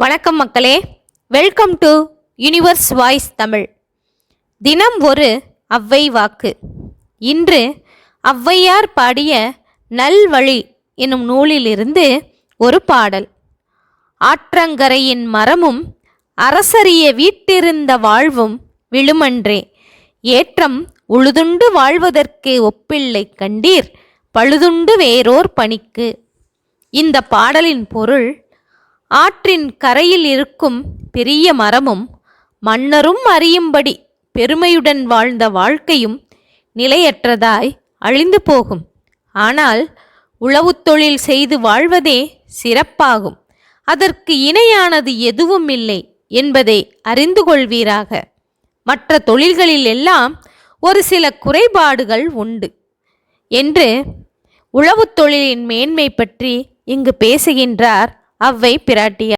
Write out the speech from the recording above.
வணக்கம் மக்களே. Welcome to universe voice Tamil தினம் ஒரு அவ்வை வாக்கு. இன்று ஔவையார் பாடிய நல்வழி எனும் நூலிலிருந்து ஒரு பாடல். ஆற்றங்கரையின் மரமும் அரசரிய வீட்டிருந்த வாழ்வும் விழுமன்றே. ஏற்றம் உழுதுண்டு வாழ்வதற்கு ஒப்பில்லை கண்டீர் பழுதுண்டு வேறோர் பணிக்கு. இந்த பாடலின் பொருள் ஆற்றின் கரையில் இருக்கும் பெரிய மரமும் மன்னரும் அறியும்படி பெருமையுடன் வாழ்ந்த வாழ்க்கையும் நிலையற்றதாய் அழிந்து போகும். ஆனால் உளவு தொழில் செய்து வாழ்வதே சிறப்பாகும். அதற்கு இணையானது எதுவும் இல்லை என்பதை அறிந்து கொள்வீராக. மற்ற தொழில்களில் எல்லாம் ஒரு சில குறைபாடுகள் உண்டு. என்று உளவு தொழிலின் மேன்மை பற்றி இங்கு பேசுகின்றார் அவ்வை பிராட்டியார்